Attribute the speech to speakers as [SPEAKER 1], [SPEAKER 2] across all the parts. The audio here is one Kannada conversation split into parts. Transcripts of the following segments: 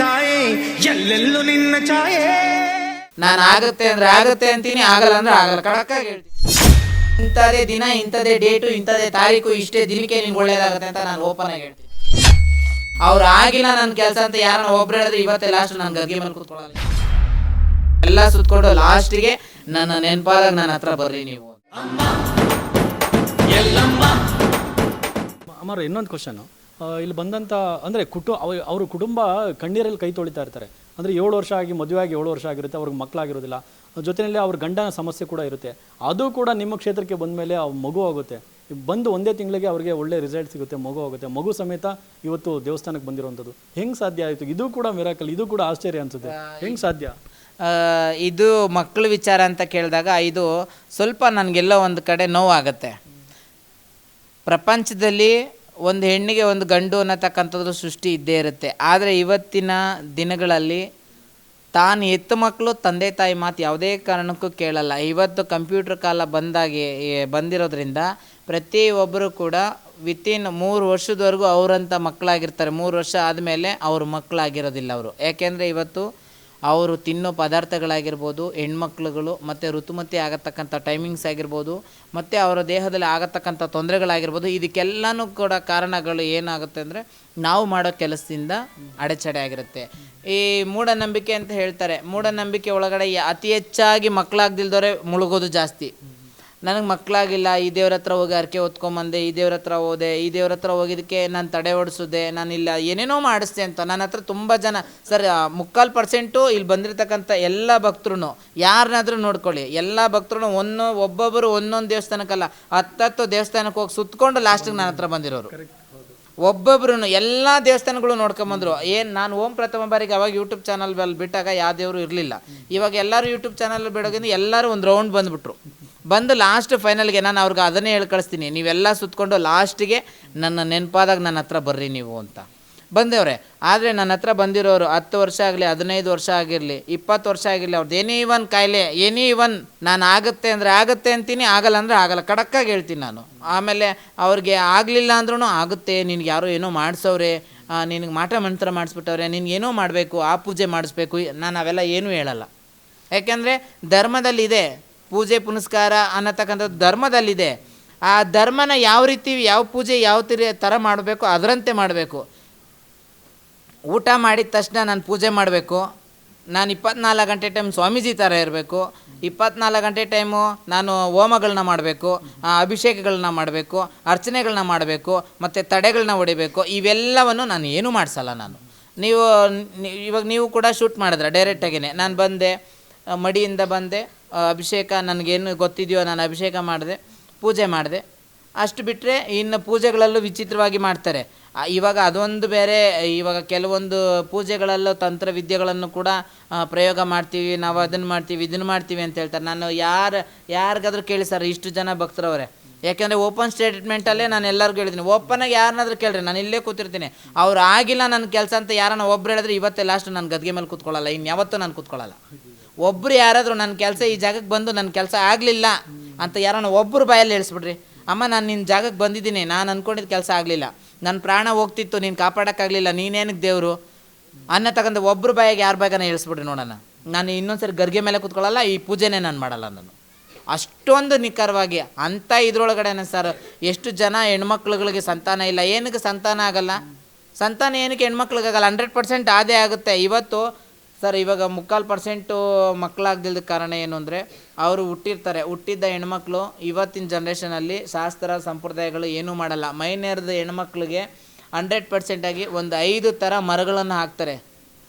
[SPEAKER 1] ತಾಯೇ ಎಲ್ಲೆಲ್ಲೂ ನಿನ್ನ ಛಾಯೆ.
[SPEAKER 2] ನಾನು ಆಗುತ್ತೆ ಅಂದ್ರೆ ಆಗತ್ತೆ ಅಂತೀನಿ ಆಗಲ್ಲ ಅಂದ್ರೆ ಆಗಲ್ಲ. ಕಡಕ್ಕಾಗಿ ಹೇಳ್ತೀನಿ. ಇಂಥದೇ ದಿನ ಇಂಥದೇ ಡೇಟು ಇಂಥದೇ ತಾರೀಕು ಇಷ್ಟೇ ದಿನಕ್ಕೆ ನಿಮ್ಗೆ ಒಳ್ಳೇದಾಗುತ್ತೆ ಅಂತ ನಾನು ಓಪನ್ ಆಗಿ ಹೇಳ್ತೀನಿ. ಅವ್ರು ಆಗಿಲ್ಲ ನನ್ನ ಕೆಲಸ ಅಂತ ಯಾರನ್ನ ಒಬ್ರು ಹೇಳಿದ್ರೆ ಇವತ್ತೇ ಲಾಸ್ಟ್ ನಾನು ಗದ್ಗೆ ಮೇಲೆ ಕೂತ್ಕೊಳ್ಳಲ್ಲ ಎಲ್ಲ ಸುತ್ಕೊಂಡು ಲಾಸ್ಟಿಗೆ ನನ್ನ ನೆನಪಾದಾಗ ನನ್ನ ಹತ್ರ ಬರ್ರಿ ನೀವು
[SPEAKER 3] ಅಮರ್ ಇನ್ನೊಂದು ಕ್ವಶನು ಇಲ್ಲಿ ಬಂದಂಥ ಅಂದರೆ ಕುಟು ಅವರು ಕುಟುಂಬ ಕಣ್ಣೀರಲ್ಲಿ ಕೈ ತೊಳಿತಾ ಇರ್ತಾರೆ. ಅಂದರೆ ಏಳು ವರ್ಷ ಆಗಿ, ಮದುವೆ ಆಗಿ ಏಳು ವರ್ಷ ಆಗಿರುತ್ತೆ, ಅವ್ರಿಗೆ ಮಕ್ಕಳಾಗಿರೋದಿಲ್ಲ. ಜೊತೆಯಲ್ಲಿ ಅವ್ರ ಗಂಡನ ಸಮಸ್ಯೆ ಕೂಡ ಇರುತ್ತೆ. ಅದು ಕೂಡ ನಿಮ್ಮ ಕ್ಷೇತ್ರಕ್ಕೆ ಬಂದ ಮೇಲೆ ಅವ್ರ ಮಗು ಆಗುತ್ತೆ. ಬಂದು ಒಂದೇ ತಿಂಗಳಿಗೆ ಅವ್ರಿಗೆ ಒಳ್ಳೆ ರಿಸಲ್ಟ್ ಸಿಗುತ್ತೆ, ಮಗು ಆಗುತ್ತೆ. ಮಗು ಸಮೇತ ಇವತ್ತು ದೇವಸ್ಥಾನಕ್ಕೆ ಬಂದಿರುವಂಥದ್ದು. ಹೆಂಗೆ ಸಾಧ್ಯ ಆಯಿತು? ಇದು ಕೂಡ ಮಿರಾಕಲ್ ಇದು ಕೂಡ ಆಶ್ಚರ್ಯ ಅನ್ಸುತ್ತೆ. ಹೆಂಗೆ ಸಾಧ್ಯ?
[SPEAKER 2] ಇದು ಮಕ್ಕಳ ವಿಚಾರ ಅಂತ ಕೇಳಿದಾಗ ಇದು ಸ್ವಲ್ಪ ನನಗೆಲ್ಲೋ ಒಂದು ಕಡೆ ನೋವಾಗುತ್ತೆ. ಪ್ರಪಂಚದಲ್ಲಿ ಒಂದು ಹೆಣ್ಣಿಗೆ ಒಂದು ಗಂಡು ಅನ್ನತಕ್ಕಂಥದ್ದು ಸೃಷ್ಟಿ ಇದ್ದೇ ಇರುತ್ತೆ. ಆದರೆ ಇವತ್ತಿನ ದಿನಗಳಲ್ಲಿ ತಾನು ಎತ್ತ ಮಕ್ಕಳು, ತಂದೆ ತಾಯಿ ಮಾತು ಯಾವುದೇ ಕಾರಣಕ್ಕೂ ಕೇಳಲ್ಲ. ಇವತ್ತು ಕಂಪ್ಯೂಟರ್ ಕಾಲ ಬಂದಾಗಿ ಬಂದಿರೋದ್ರಿಂದ ಪ್ರತಿಯೊಬ್ಬರು ಕೂಡ ವಿತಿನ್ ಮೂರು ವರ್ಷದವರೆಗೂ ಅವರಂಥ ಮಕ್ಕಳಾಗಿರ್ತಾರೆ. ಮೂರು ವರ್ಷ ಆದಮೇಲೆ ಅವ್ರ ಮಕ್ಕಳಾಗಿರೋದಿಲ್ಲ ಅವರು. ಯಾಕೆಂದರೆ ಇವತ್ತು ಅವರು ತಿನ್ನೋ ಪದಾರ್ಥಗಳಾಗಿರ್ಬೋದು, ಹೆಣ್ಮಕ್ಳುಗಳು ಮತ್ತು ಋತುಮತಿ ಆಗತಕ್ಕಂಥ ಟೈಮಿಂಗ್ಸ್ ಆಗಿರ್ಬೋದು, ಮತ್ತು ಅವರ ದೇಹದಲ್ಲಿ ಆಗತಕ್ಕಂಥ ತೊಂದರೆಗಳಾಗಿರ್ಬೋದು, ಇದಕ್ಕೆಲ್ಲನೂ ಕೂಡ ಕಾರಣಗಳು ಏನಾಗುತ್ತೆ ಅಂದರೆ ನಾವು ಮಾಡೋ ಕೆಲಸದಿಂದ ಅಡೆಚಡೆ ಆಗಿರುತ್ತೆ. ಈ ಮೂಢನಂಬಿಕೆ ಅಂತ ಹೇಳ್ತಾರೆ. ಮೂಢನಂಬಿಕೆ ಒಳಗಡೆ ಅತಿ ಹೆಚ್ಚಾಗಿ ಮಕ್ಕಳಾಗ್ದಿಲ್ದವ್ರೆ ಮುಳುಗೋದು ಜಾಸ್ತಿ. ನನಗೆ ಮಕ್ಕಳಾಗಿಲ್ಲ ಈ ದೇವ್ರ ಹತ್ರ ಹೋಗಿ ಅರ್ಕೆ ಹೊತ್ಕೊಂಬಂದೆ, ಈ ದೇವ್ರ ಹತ್ರ ಹೋದೆ, ಈ ದೇವ್ರ ಹತ್ರ ಹೋಗಿದ್ದಕ್ಕೆ ನಾನು ತಡೆ ಓಡಿಸಿದೆ ನಾನಿಲ್ಲ ಏನೇನೋ ಮಾಡಿಸ್ದೆ ಅಂತ. ನನ್ನ ಹತ್ರ ತುಂಬ ಜನ, ಸರ್ ಮುಕ್ಕಾಲು ಪರ್ಸೆಂಟು ಇಲ್ಲಿ ಬಂದಿರತಕ್ಕಂಥ ಎಲ್ಲ ಭಕ್ತರು ಯಾರನ್ನಾದ್ರೂ ನೋಡ್ಕೊಳ್ಳಿ, ಎಲ್ಲ ಭಕ್ತರು ಒಂದು ಒಬ್ಬೊಬ್ಬರು ಒಂದೊಂದು ದೇವಸ್ಥಾನಕ್ಕಲ್ಲ, ಹತ್ತತ್ತು ದೇವಸ್ಥಾನಕ್ಕೆ ಹೋಗಿ ಸುತ್ತಕೊಂಡು ಲಾಸ್ಟಿಗೆ ನನ್ನ ಹತ್ರ ಬಂದಿರೋರು. ಒಬ್ಬೊಬ್ರು ಎಲ್ಲ ದೇವಸ್ಥಾನಗಳು ನೋಡ್ಕೊಂಬಂದ್ರು. ಏನು, ನಾನು ಓಂ ಪ್ರಥಮ ಬಾರಿಗೆ ಅವಾಗ ಯೂಟ್ಯೂಬ್ ಚಾನಲ್ ಬಿಟ್ಟಾಗ ಯಾವ ದೇವರು ಇರಲಿಲ್ಲ. ಇವಾಗ ಎಲ್ಲರೂ ಯೂಟ್ಯೂಬ್ ಚಾನಲ್ ಬಿಡೋಗಿಂದ ಎಲ್ಲರೂ ಒಂದು ರೌಂಡ್ ಬಂದುಬಿಟ್ರು. ಬಂದು ಲಾಸ್ಟ್ ಫೈನಲ್ಗೆ ನಾನು ಅವ್ರಿಗೆ ಅದನ್ನೇ ಹೇಳಿ ಕಳಿಸ್ತೀನಿ. ನೀವೆಲ್ಲ ಸುತ್ಕೊಂಡು ಲಾಸ್ಟಿಗೆ ನನ್ನ ನೆನಪಾದಾಗ ನನ್ನ ಹತ್ರ ಬರ್ರಿ ನೀವು ಅಂತ. ಬಂದವ್ರೆ, ಆದರೆ ನನ್ನ ಹತ್ರ ಬಂದಿರೋರು ಹತ್ತು ವರ್ಷ ಆಗಲಿ, ಹದಿನೈದು ವರ್ಷ ಆಗಿರಲಿ, ಇಪ್ಪತ್ತು ವರ್ಷ ಆಗಿರಲಿ ಅವ್ರದ್ದು ಎನಿ ಇವನ್ ಕಾಯಿಲೆ ಎನಿ ಇವನ್ ನಾನು ಆಗುತ್ತೆ ಅಂದರೆ ಆಗುತ್ತೆ ಅಂತೀನಿ, ಆಗಲ್ಲ ಅಂದರೆ ಆಗಲ್ಲ. ಕಡಕ್ಕಾಗಿ ಹೇಳ್ತೀನಿ ನಾನು. ಆಮೇಲೆ ಅವ್ರಿಗೆ ಆಗಲಿಲ್ಲ ಅಂದ್ರೂ ಆಗುತ್ತೆ, ನಿನಗೆ ಯಾರೋ ಏನೋ ಮಾಡಿಸೋರೆ ನಿನಗೆ ಮಾಟ ಮಂತ್ರ ಮಾಡಿಸ್ಬಿಟ್ಟವ್ರೆ ಏನೋ ಮಾಡಬೇಕು, ಆ ಪೂಜೆ ಮಾಡಿಸ್ಬೇಕು, ನಾನು ಅವೆಲ್ಲ ಏನೂ ಹೇಳಲ್ಲ. ಯಾಕೆಂದರೆ ಧರ್ಮದಲ್ಲಿದೆ ಪೂಜೆ ಪುನಸ್ಕಾರ ಅನ್ನತಕ್ಕಂಥದ್ದು ಧರ್ಮದಲ್ಲಿದೆ. ಆ ಧರ್ಮನ ಯಾವ ರೀತಿ, ಯಾವ ಪೂಜೆ ಯಾವ ಥರ ಮಾಡಬೇಕು, ಅದರಂತೆ ಮಾಡಬೇಕು. ಊಟ ಮಾಡಿದ ತಕ್ಷಣ ನಾನು ಪೂಜೆ ಮಾಡಬೇಕು. ನಾನು ಇಪ್ಪತ್ನಾಲ್ಕು ಗಂಟೆ ಟೈಮ್ ಸ್ವಾಮೀಜಿ ಥರ ಇರಬೇಕು. ಇಪ್ಪತ್ನಾಲ್ಕು ಗಂಟೆ ಟೈಮು ನಾನು ಹೋಮಗಳನ್ನ ಮಾಡಬೇಕು ಅಭಿಷೇಕಗಳನ್ನ ಮಾಡಬೇಕು ಅರ್ಚನೆಗಳನ್ನ ಮಾಡಬೇಕು, ಮತ್ತು ತಡೆಗಳನ್ನ ಹೊಡಿಬೇಕು. ಇವೆಲ್ಲವನ್ನು ನಾನು ಏನೂ ಮಾಡಿಸಲ್ಲ ನಾನು. ನೀವು, ಇವಾಗ ನೀವು ಕೂಡ ಶೂಟ್ ಮಾಡಿದ್ರೆ ಡೈರೆಕ್ಟಾಗಿಯೇ ನಾನು ಬಂದೆ ಮಡಿಯಿಂದ ಬಂದೆ ಅಭಿಷೇಕ ನನಗೇನು ಗೊತ್ತಿದೆಯೋ ನಾನು ಅಭಿಷೇಕ ಮಾಡಿದೆ, ಪೂಜೆ ಮಾಡಿದೆ. ಅಷ್ಟು ಬಿಟ್ಟರೆ ಇನ್ನು ಪೂಜೆಗಳಲ್ಲೂ ವಿಚಿತ್ರವಾಗಿ ಮಾಡ್ತಾರೆ. ಇವಾಗ ಅದೊಂದು ಬೇರೆ, ಇವಾಗ ಕೆಲವೊಂದು ಪೂಜೆಗಳಲ್ಲೂ ತಂತ್ರವಿದ್ಯೆಗಳನ್ನು ಕೂಡ ಪ್ರಯೋಗ ಮಾಡ್ತೀವಿ, ನಾವು ಅದನ್ನು ಮಾಡ್ತೀವಿ, ಇದನ್ನು ಮಾಡ್ತೀವಿ ಅಂತ ಹೇಳ್ತಾರೆ. ನಾನು ಯಾರು, ಯಾರಿಗಾದ್ರೂ ಕೇಳಿ ಸರ್, ಇಷ್ಟು ಜನ ಭಕ್ತರವರೇ. ಯಾಕೆಂದರೆ ಓಪನ್ ಸ್ಟೇಟ್ಮೆಂಟಲ್ಲೇ ನಾನು ಎಲ್ಲರಿಗೂ ಹೇಳಿದ್ದೀನಿ. ಓಪನಾಗಿ ಯಾರನ್ನಾದ್ರೂ ಕೇಳ್ರಿ, ನಾನು ಇಲ್ಲೇ ಕೂತಿರ್ತೀನಿ. ಅವ್ರು ಆಗಿಲ್ಲ ನನ್ನ ಕೆಲಸ ಅಂತ ಯಾರನ್ನ ಒಬ್ರು ಹೇಳಿದ್ರೆ ಇವತ್ತೇ ಲಾಸ್ಟ್ ನಾನು ಗದ್ಗೆ ಮೇಲೆ ಕೂತ್ಕೊಳ್ಳಲ್ಲ ಇನ್ನು ಯಾವತ್ತೂ ನಾನು ಕೂತ್ಕೊಳ್ಳಲ್ಲ. ಒಬ್ರು ಯಾರಾದರೂ ನನ್ನ ಕೆಲಸ ಈ ಜಾಗಕ್ಕೆ ಬಂದು ನನ್ನ ಕೆಲಸ ಆಗಲಿಲ್ಲ ಅಂತ ಯಾರನ್ನ ಒಬ್ಬರು ಬಾಯಲ್ಲಿ ಹೇಳಿಸ್ಬಿಡ್ರಿ. ಅಮ್ಮ, ನಾನು ನಿನ್ನ ಜಾಗಕ್ಕೆ ಬಂದಿದ್ದೀನಿ. ನಾನು ಅಂದ್ಕೊಂಡಿದ್ದು ಕೆಲಸ ಆಗಲಿಲ್ಲ. ನನ್ನ ಪ್ರಾಣ ಹೋಗ್ತಿತ್ತು, ನೀನು ಕಾಪಾಡೋಕ್ಕಾಗಲಿಲ್ಲ, ನೀನೇನಕ್ಕೆ ದೇವರು? ಅನ್ನ ತಗೊಂಡು ಒಬ್ಬರು ಬಾಯಿಗೆ ಯಾರ ಬಾಯಿಗಾನ ಹೇಳಿಸ್ಬಿಡ್ರಿ ನೋಡೋಣ ನಾನು ಇನ್ನೊಂದ್ಸರಿ ಗರ್ಗೆ ಮೇಲೆ ಕೂತ್ಕೊಳ್ಳಲ್ಲ, ಈ ಪೂಜೆನೇ ನಾನು ಮಾಡಲ್ಲ ನಾನು. ಅಷ್ಟೊಂದು ನಿಖರವಾಗಿ ಅಂಥ ಇದ್ರೊಳಗಡೆನೆ ಸರ್, ಎಷ್ಟು ಜನ ಹೆಣ್ಮಕ್ಳುಗಳಿಗೆ ಸಂತಾನ ಇಲ್ಲ. ಏನಕ್ಕೆ ಸಂತಾನ ಆಗಲ್ಲ? ಸಂತಾನ ಏನಕ್ಕೆ ಹೆಣ್ಮಕ್ಳಿಗಾಗಲ್ಲ? ಹಂಡ್ರೆಡ್ ಪರ್ಸೆಂಟ್ ಆದೇ ಆಗುತ್ತೆ. ಇವತ್ತು ಸರ್, ಇವಾಗ ಮುಕ್ಕಾಲು ಪರ್ಸೆಂಟು ಮಕ್ಕಳಾಗ್ದಿಲ್ದ ಕಾರಣ ಏನು ಅಂದರೆ, ಅವರು ಹುಟ್ಟಿರ್ತಾರೆ. ಹುಟ್ಟಿದ್ದ ಹೆಣ್ಮಕ್ಳು ಇವತ್ತಿನ ಜನ್ರೇಷನಲ್ಲಿ ಶಾಸ್ತ್ರ, ಸಂಪ್ರದಾಯಗಳು ಏನೂ ಮಾಡಲ್ಲ. ಮೈನೇರ್ದ ಹೆಣ್ಮಕ್ಳಿಗೆ ಹಂಡ್ರೆಡ್ ಪರ್ಸೆಂಟಾಗಿ ಒಂದು ಐದು ಥರ ಮರಗಳನ್ನು ಹಾಕ್ತಾರೆ.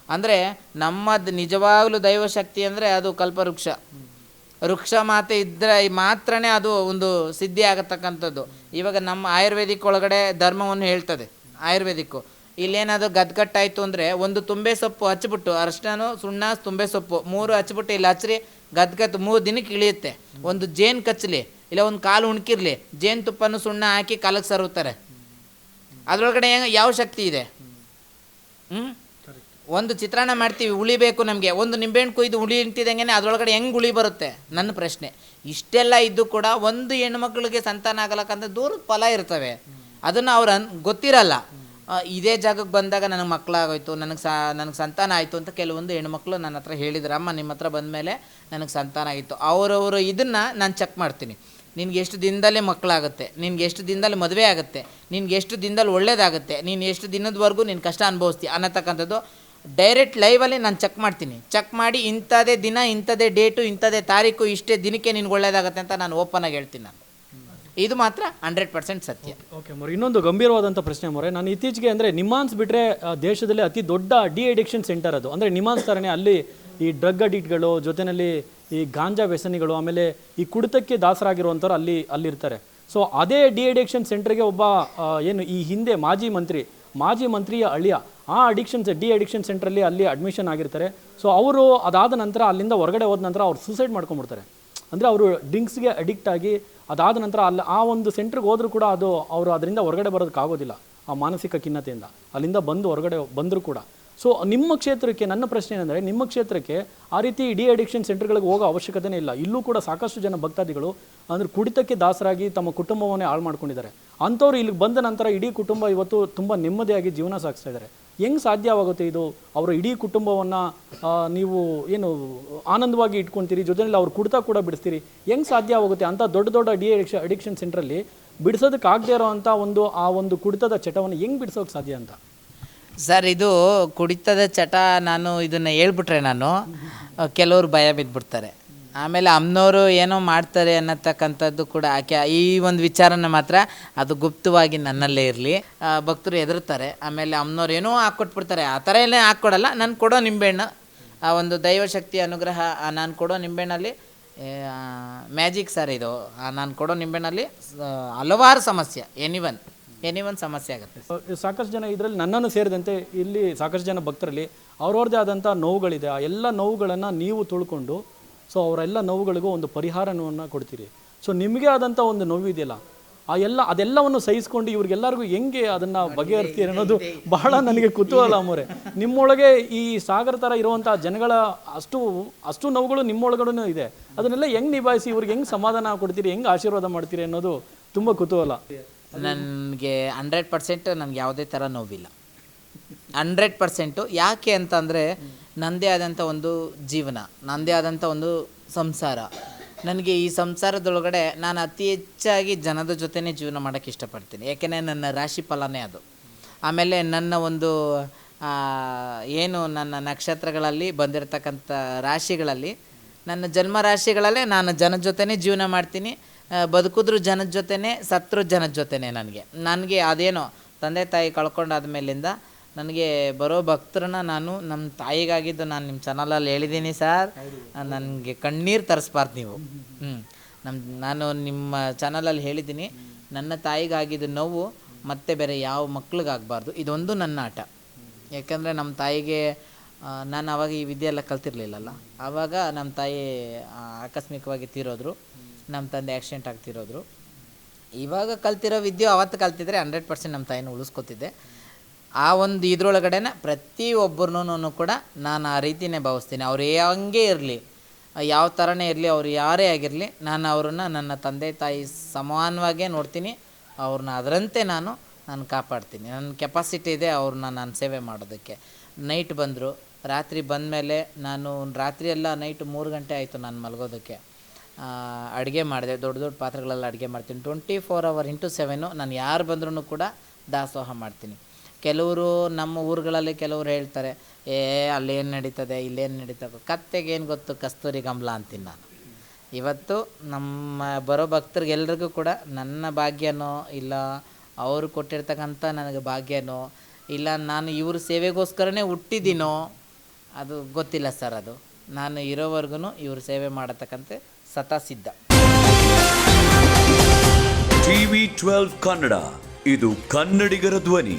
[SPEAKER 2] ಅಂದರೆ ನಮ್ಮದು ನಿಜವಾಗಲೂ ದೈವಶಕ್ತಿ ಅಂದರೆ ಅದು ಕಲ್ಪವೃಕ್ಷ. ವೃಕ್ಷ ಮಾತೆ ಇದ್ದರೆ ಮಾತ್ರನೇ ಅದು ಒಂದು ಸಿದ್ಧಿ ಆಗತಕ್ಕಂಥದ್ದು. ಇವಾಗ ನಮ್ಮ ಆಯುರ್ವೇದಿಕ್ ಒಳಗಡೆ ಧರ್ಮವನ್ನು ಹೇಳ್ತದೆ. ಆಯುರ್ವೇದಿಕ್ಕು. ಇಲ್ಲೇನಾದರೂ ಗದ್ಗಟ್ಟಾಯಿತು ಅಂದರೆ ಒಂದು ತುಂಬೆ ಸೊಪ್ಪು ಹಚ್ಬಿಟ್ಟು ಅರ್ಶನ ಸುಣ್ಣ ತುಂಬೆ ಸೊಪ್ಪು, ಮೂರು ಹಚ್ಬಿಟ್ಟು, ಇಲ್ಲಿ ಹಚ್ಚಿರಿ ಗದ್ಗತ್ತು ಮೂರು ದಿನಕ್ಕೆ ಇಳಿಯುತ್ತೆ. ಒಂದು ಜೇನು ಕಚ್ಚಲಿ, ಇಲ್ಲ ಒಂದು ಕಾಲು ಉಣ್ಕಿರಲಿ, ಜೇನು ತುಪ್ಪನೂ ಸುಣ್ಣ ಹಾಕಿ ಕಾಲಕ್ಕೆ ಸರುತ್ತಾರೆ. ಅದರೊಳಗಡೆ ಯಾವ ಶಕ್ತಿ ಇದೆ? ಹ್ಞೂ ಒಂದು ಚಿತ್ರಾನ್ನ ಮಾಡ್ತೀವಿ ಉಳಿಬೇಕು ನಮಗೆ. ಒಂದು ನಿಂಬೆಹಣ್ಣು ಕುಯ್ದು ಉಳಿ ಇಂಟಿದಂಗೆ ಅದರೊಳಗಡೆ ಹೆಂಗೆ ಉಳಿ ಬರುತ್ತೆ? ನನ್ನ ಪ್ರಶ್ನೆ. ಇಷ್ಟೆಲ್ಲ ಇದ್ದು ಕೂಡ ಒಂದು ಹೆಣ್ಮಕ್ಳಿಗೆ ಸಂತಾನ ಆಗಲಕ್ಕಂತ ದೂರದ ಫಲ ಇರ್ತವೆ. ಅದನ್ನು ಅವ್ರು ಗೊತ್ತಿರಲ್ಲ. ಇದೇ ಜಾಗಕ್ಕೆ ಬಂದಾಗ ನನಗೆ ಮಕ್ಕಳಾಗೋಯ್ತು ನನಗೆ ಸಾ, ನನಗೆ ಸಂತಾನ ಆಯಿತು ಅಂತ ಕೆಲವೊಂದು ಹೆಣ್ಮಕ್ಳು ನನ್ನ ಹತ್ರ ಹೇಳಿದ್ರು. ಅಮ್ಮ ನಿಮ್ಮ ಹತ್ರ ಬಂದಮೇಲೆ ನನಗೆ ಸಂತಾನ ಆಯಿತು. ಅವರವರು ಇದನ್ನು ನಾನು ಚೆಕ್ ಮಾಡ್ತೀನಿ. ನಿನ್ಗೆ ಎಷ್ಟು ದಿನದಲ್ಲೇ ಮಕ್ಕಳಾಗುತ್ತೆ ನಿನ್ಗೆ ಎಷ್ಟು ದಿನದಲ್ಲಿ ಮದುವೆ ಆಗುತ್ತೆ, ನಿನ್ಗೆ ಎಷ್ಟು ದಿನದಲ್ಲಿ ಒಳ್ಳೇದಾಗುತ್ತೆ, ನೀನು ಎಷ್ಟು ದಿನದವರೆಗೂ ನೀನು ಕಷ್ಟ ಅನುಭವಿಸ್ತೀಯ ಅನ್ನತಕ್ಕಂಥದ್ದು ಡೈರೆಕ್ಟ್ ಲೈವಲ್ಲಿ ನಾನು ಚೆಕ್ ಮಾಡ್ತೀನಿ. ಚೆಕ್ ಮಾಡಿ ಇಂಥದೇ ದಿನ ಇಂಥದೇ ಡೇಟು ಇಂಥದೇ ತಾರೀಕು, ಇಷ್ಟೇ ದಿನಕ್ಕೆ ನಿನಗೆ ಒಳ್ಳೇದಾಗುತ್ತೆ ಅಂತ ನಾನು ಓಪನ್ ಆಗಿ ಹೇಳ್ತೀನಿ ನಾನು. ಇದು ಮಾತ್ರ ಹಂಡ್ರೆಡ್ ಪರ್ಸೆಂಟ್ ಸತ್ಯ.
[SPEAKER 3] ಓಕೆ ಮೊರೆ, ಇನ್ನೊಂದು ಗಂಭೀರವಾದಂಥ ಪ್ರಶ್ನೆ ಮೊರೆ. ನಾನು ಇತ್ತೀಚೆಗೆ ಅಂದರೆ ನಿಮಾನ್ಸ್ ಬಿಟ್ಟರೆ ದೇಶದಲ್ಲಿ ಅತಿ ದೊಡ್ಡ ಡಿ ಅಡಿಕ್ಷನ್ ಸೆಂಟರ್ ಅದು. ಅಂದರೆ ನಿಮಾನ್ಸ್ ಥರನೇ ಅಲ್ಲಿ ಈ ಡ್ರಗ್ ಅಡಿಕ್ಟ್ಗಳು ಜೊತೆಯಲ್ಲಿ ಈ ಗಾಂಜಾ ವ್ಯಸನಿಗಳು, ಆಮೇಲೆ ಈ ಕುಡಿತಕ್ಕೆ ದಾಸರಾಗಿರುವಂಥವ್ರು ಅಲ್ಲಿ, ಅಲ್ಲಿರ್ತಾರೆ. ಸೊ ಅದೇ ಡಿ ಅಡಿಕ್ಷನ್ ಸೆಂಟರ್ಗೆ ಒಬ್ಬ ಏನು ಈ ಹಿಂದೆ ಮಾಜಿ ಮಂತ್ರಿ, ಮಾಜಿ ಮಂತ್ರಿಯ ಅಳಿಯ, ಆ ಅಡಿಕ್ಷನ್ ಡಿ ಅಡಿಕ್ಷನ್ ಸೆಂಟ್ರಲ್ಲಿ ಅಲ್ಲಿ ಅಡ್ಮಿಷನ್ ಆಗಿರ್ತಾರೆ. ಸೊ ಅವರು ಅದಾದ ನಂತರ ಅಲ್ಲಿಂದ ಹೊರಗಡೆ ಹೋದ ನಂತರ ಅವ್ರು ಸೂಸೈಡ್ ಮಾಡ್ಕೊಂಡ್ಬಿಡ್ತಾರೆ. ಅಂದರೆ ಅವರು ಡ್ರಿಂಕ್ಸ್ಗೆ ಅಡಿಕ್ಟ್ ಆಗಿ ಅದಾದ ನಂತರ ಅಲ್ಲಿ ಆ ಒಂದು ಸೆಂಟ್ರಿಗೆ ಹೋದರೂ ಕೂಡ ಅದು ಅವರು ಅದರಿಂದ ಹೊರಗಡೆ ಬರೋದಕ್ಕಾಗೋದಿಲ್ಲ ಆ ಮಾನಸಿಕ ಖಿನ್ನತೆಯಿಂದ. ಅಲ್ಲಿಂದ ಬಂದು ಹೊರಗಡೆ ಬಂದರೂ ಕೂಡ. ಸೊ ನಿಮ್ಮ ಕ್ಷೇತ್ರಕ್ಕೆ, ನನ್ನ ಪ್ರಶ್ನೆ ಏನಂದರೆ, ನಿಮ್ಮ ಕ್ಷೇತ್ರಕ್ಕೆ ಆ ರೀತಿ ಇಡೀ ಅಡಿಕ್ಷನ್ ಸೆಂಟರ್ಗಳಿಗೆ ಹೋಗೋ ಅವಶ್ಯಕತೆನೇ ಇಲ್ಲ. ಇಲ್ಲೂ ಕೂಡ ಸಾಕಷ್ಟು ಜನ ಭಕ್ತಾದಿಗಳು ಅಂದರೆ ಕುಡಿತಕ್ಕೆ ದಾಸರಾಗಿ ತಮ್ಮ ಕುಟುಂಬವನ್ನೇ ಹಾಳು ಮಾಡ್ಕೊಂಡಿದ್ದಾರೆ. ಅಂಥವ್ರು ಇಲ್ಲಿಗೆ ಬಂದ ನಂತರ ಇಡೀ ಕುಟುಂಬ ಇವತ್ತು ತುಂಬ ನೆಮ್ಮದಿಯಾಗಿ ಜೀವನ ಸಾಗಿಸ್ತಾ ಇದ್ದಾರೆ. ಹೆಂಗೆ ಸಾಧ್ಯವಾಗುತ್ತೆ ಇದು? ಅವರ ಇಡೀ ಕುಟುಂಬವನ್ನು ನೀವು ಏನು ಆನಂದವಾಗಿ ಇಟ್ಕೊತೀರಿ ಜೊತೆಯಲ್ಲಿ ಅವ್ರು ಕುಡ್ತಾ ಕೂಡ ಬಿಡಿಸ್ತೀರಿ. ಹೆಂಗೆ ಸಾಧ್ಯವಾಗುತ್ತೆ ಅಂಥ ದೊಡ್ಡ ದೊಡ್ಡ ಡಿ ಅಡಿಕ್ಷನ್ ಅಡಿಕ್ಷನ್ ಸೆಂಟ್ರಲ್ಲಿ ಬಿಡಿಸೋದಕ್ಕಾಗದೇ ಇರೋವಂಥ ಒಂದು ಆ ಒಂದು ಕುಡಿತದ ಚಟವನ್ನು ಹೆಂಗೆ ಬಿಡಿಸೋಕೆ ಸಾಧ್ಯ ಅಂತ?
[SPEAKER 2] ಸರ್ ಇದು ಕುಡಿತದ ಚಟ ನಾನು ಇದನ್ನು ಹೇಳ್ಬಿಟ್ರೆ ನಾನು ಕೆಲವರು ಭಯ ಬಿದ್ದುಬಿಡ್ತಾರೆ ಆಮೇಲೆ ಅಮ್ಮನವರು ಏನೋ ಮಾಡ್ತಾರೆ ಅನ್ನತಕ್ಕಂಥದ್ದು ಕೂಡ ಆಕೆ ಈ ಒಂದು ವಿಚಾರನ ಮಾತ್ರ ಅದು ಗುಪ್ತವಾಗಿ ನನ್ನಲ್ಲೇ ಇರಲಿ. ಭಕ್ತರು ಹೆದರ್ತಾರೆ. ಆಮೇಲೆ ಅಮ್ಮನವ್ರು ಏನೋ ಹಾಕ್ಕೊಟ್ಬಿಡ್ತಾರೆ. ಆ ಥರ ಎಲ್ಲ ಹಾಕ್ಕೊಡಲ್ಲ. ನಾನು ಕೊಡೋ ನಿಂಬೆಹಣ್ಣು. ಆ ಒಂದು ದೈವಶಕ್ತಿ ಅನುಗ್ರಹ ನಾನು ಕೊಡೋ ನಿಂಬೆಹಣ್ಣಲ್ಲಿ ಮ್ಯಾಜಿಕ್ ಸರ್ ಇದು. ನಾನು ಕೊಡೋ ನಿಂಬೆಹಣ್ಣಲ್ಲಿ ಹಲವಾರು ಸಮಸ್ಯೆ ಎನಿವನ್ ಎನಿವನ್ ಸಮಸ್ಯೆ ಆಗುತ್ತೆ.
[SPEAKER 3] ಸಾಕಷ್ಟು ಜನ ಇದರಲ್ಲಿ ನನ್ನನ್ನು ಸೇರಿದಂತೆ ಇಲ್ಲಿ ಸಾಕಷ್ಟು ಜನ ಭಕ್ತರಲ್ಲಿ ಅವ್ರವ್ರದ್ದೇ ಆದಂಥ ನೋವುಗಳಿದೆ. ಆ ಎಲ್ಲ ನೋವುಗಳನ್ನು ನೀವು ತುಳ್ಕೊಂಡು ಸೊ ಅವರೆಲ್ಲ ನೋವುಗಳಿಗೂ ಒಂದು ಪರಿಹಾರವನ್ನು ಕೊಡ್ತೀರಿ. ಸೊ ನಿಮಗೆ ಆದಂಥ ಒಂದು ನೋವು ಇದೆಯಲ್ಲ ಆ ಎಲ್ಲ ಅದೆಲ್ಲವನ್ನು ಸಹಿಸ್ಕೊಂಡು ಇವ್ರಿಗೆಲ್ಲರಿಗೂ ಹೆಂಗೆ ಅದನ್ನು ಬಗೆಹರಿಸ್ತೀರಿ ಅನ್ನೋದು ಬಹಳ ನನಗೆ ಕುತೂಹಲ ಅಮೋರೆ ನಿಮ್ಮೊಳಗೆ ಈ ಸಾಗರ ಥರ ಇರುವಂಥ ಜನಗಳ ಅಷ್ಟು ಅಷ್ಟು ನೋವುಗಳು ನಿಮ್ಮೊಳಗಡೆ ಇದೆ. ಅದನ್ನೆಲ್ಲ ಹೆಂಗೆ ನಿಭಾಯಿಸಿ ಇವ್ರಿಗೆ ಹೆಂಗೆ ಸಮಾಧಾನ ಕೊಡ್ತೀರಿ ಹೆಂಗೆ ಆಶೀರ್ವಾದ ಮಾಡ್ತೀರಿ ಅನ್ನೋದು ತುಂಬ ಕುತೂಹಲ.
[SPEAKER 2] ನನಗೆ ಹಂಡ್ರೆಡ್ ಪರ್ಸೆಂಟ್ ನನಗೆ ಯಾವುದೇ ಥರ ನೋವಿಲ್ಲ. Hundred percent. ಯಾಕೆ ಅಂತಂದರೆ ನನ್ನದೇ ಆದಂಥ ಒಂದು ಜೀವನ ನನ್ನದೇ ಆದಂಥ ಒಂದು ಸಂಸಾರ. ನನಗೆ ಈ ಸಂಸಾರದೊಳಗಡೆ ನಾನು ಅತಿ ಹೆಚ್ಚಾಗಿ ಜನದ ಜೊತೆನೇ ಜೀವನ ಮಾಡೋಕ್ಕೆ ಇಷ್ಟಪಡ್ತೀನಿ. ಯಾಕೆಂದರೆ ನನ್ನ ರಾಶಿ ಫಲನೇ ಅದು. ಆಮೇಲೆ ನನ್ನ ಒಂದು ಏನು ನನ್ನ ನಕ್ಷತ್ರಗಳಲ್ಲಿ ಬಂದಿರತಕ್ಕಂಥ ರಾಶಿಗಳಲ್ಲಿ, ನನ್ನ ಜನ್ಮ ರಾಶಿಗಳಲ್ಲೇ ನಾನು ಜನ ಜೊತೆನೇ ಜೀವನ ಮಾಡ್ತೀನಿ. ಬದುಕಿದ್ರು ಜನದ ಜೊತೆನೇ, ಸತ್ರು ಜನದ ಜೊತೆನೇ ನನಗೆ. ನನಗೆ ಅದೇನೋ ತಂದೆ ತಾಯಿ ಕಳ್ಕೊಂಡಾದ ಮೇಲಿಂದ ನನಗೆ ಬರೋ ಭಕ್ತರನ್ನ ನಾನು ನಮ್ಮ ತಾಯಿಗಾಗಿದ್ದು ನಾನು ನಿಮ್ಮ ಚಾನಲಲ್ಲಿ ಹೇಳಿದ್ದೀನಿ ಸರ್. ನನಗೆ ಕಣ್ಣೀರು ತರಿಸ್ಬಾರ್ದು ನೀವು. ನಮ್ಮ ನಾನು ನಿಮ್ಮ ಚಾನಲಲ್ಲಿ ಹೇಳಿದ್ದೀನಿ ನನ್ನ ತಾಯಿಗಾಗಿದ್ದು ನೋವು ಮತ್ತೆ ಬೇರೆ ಯಾವ ಮಕ್ಳಿಗಾಗಬಾರ್ದು. ಇದೊಂದು ನನ್ನ ಆಟ. ಯಾಕಂದರೆ ನಮ್ಮ ತಾಯಿಗೆ ನಾನು ಅವಾಗ ಈ ವಿದ್ಯೆ ಎಲ್ಲ ಕಲ್ತಿರ್ಲಿಲ್ಲಲ್ಲ. ಆವಾಗ ನಮ್ಮ ತಾಯಿ ಆಕಸ್ಮಿಕವಾಗಿ ತೀರೋದ್ರು. ನಮ್ಮ ತಂದೆ ಆಕ್ಸಿಡೆಂಟ್ ಆಗ್ತಿರೋದ್ರು. ಇವಾಗ ಕಲ್ತಿರೋ ವಿದ್ಯೆ ಅವತ್ತು ಕಲ್ತಿದ್ರೆ ಹಂಡ್ರೆಡ್ ಪರ್ಸೆಂಟ್ ನಮ್ಮ ತಾಯಿನ ಉಳಿಸ್ಕೊತಿದ್ದೆ. ಆ ಒಂದು ಇದರೊಳಗಡೆನೆ ಪ್ರತಿಯೊಬ್ಬರನ್ನೂ ಕೂಡ ನಾನು ಆ ರೀತಿಯೇ ಭಾವಿಸ್ತೀನಿ. ಅವ್ರು ಹಂಗೆ ಇರಲಿ. ಯಾವ ಥರನೇ ಇರಲಿ, ಅವ್ರು ಯಾರೇ ಆಗಿರಲಿ, ನಾನು ಅವರನ್ನು ನನ್ನ ತಂದೆ ತಾಯಿ ಸಮಾನವಾಗೇ ನೋಡ್ತೀನಿ. ಅವ್ರನ್ನ ಅದರಂತೆ ನಾನು ನಾನು ಕಾಪಾಡ್ತೀನಿ. ನನ್ನ ಕೆಪಾಸಿಟಿ ಇದೆ ಅವ್ರನ್ನ ನಾನು ಸೇವೆ ಮಾಡೋದಕ್ಕೆ. ನೈಟ್ ಬಂದರು. ರಾತ್ರಿ ಬಂದಮೇಲೆ ನಾನು ರಾತ್ರಿ ಎಲ್ಲ ನೈಟ್ ಮೂರು ಗಂಟೆ ಆಯಿತು ನಾನು ಮಲಗೋದಕ್ಕೆ. ಅಡುಗೆ ಮಾಡಿದೆ. ದೊಡ್ಡ ದೊಡ್ಡ ಪಾತ್ರೆಗಳೆಲ್ಲ ಅಡುಗೆ ಮಾಡ್ತೀನಿ. Twenty four hour into seven ನಾನು ಯಾರು ಬಂದ್ರೂ ಕೂಡ ದಾಸೋಹ ಮಾಡ್ತೀನಿ. ಕೆಲವರು ನಮ್ಮ ಊರುಗಳಲ್ಲಿ ಕೆಲವರು ಹೇಳ್ತಾರೆ, ಏ, ಅಲ್ಲೇನು ನಡೀತದೆ, ಇಲ್ಲೇನು ನಡೀತದೆ? ಕತ್ತೆಗೇನು ಗೊತ್ತು? ಕಸ್ತೂರಿ ಗಮಲ ಅಂತೀನಿ ನಾನು. ಇವತ್ತು ನಮ್ಮ ಬರೋ ಭಕ್ತರಿಗೆಲ್ರಿಗೂ ಕೂಡ ನನ್ನ ಭಾಗ್ಯನೋ, ಇಲ್ಲ ಅವರು ಕೊಟ್ಟಿರ್ತಕ್ಕಂಥ ನನಗೆ ಭಾಗ್ಯನೋ, ಇಲ್ಲ ನಾನು ಇವ್ರ ಸೇವೆಗೋಸ್ಕರನೇ ಹುಟ್ಟಿದ್ದೀನೋ, ಅದು ಗೊತ್ತಿಲ್ಲ ಸರ್ ಅದು. ನಾನು ಇರೋವರೆಗೂ ಇವ್ರ ಸೇವೆ ಮಾಡತಕ್ಕಂತೆ ಸತಾ ಸಿದ್ಧ
[SPEAKER 4] ಟಿವಿ ಟ್ವೆಲ್ವ್ ಕನ್ನಡ. ಇದು ಕನ್ನಡಿಗರ ಧ್ವನಿ.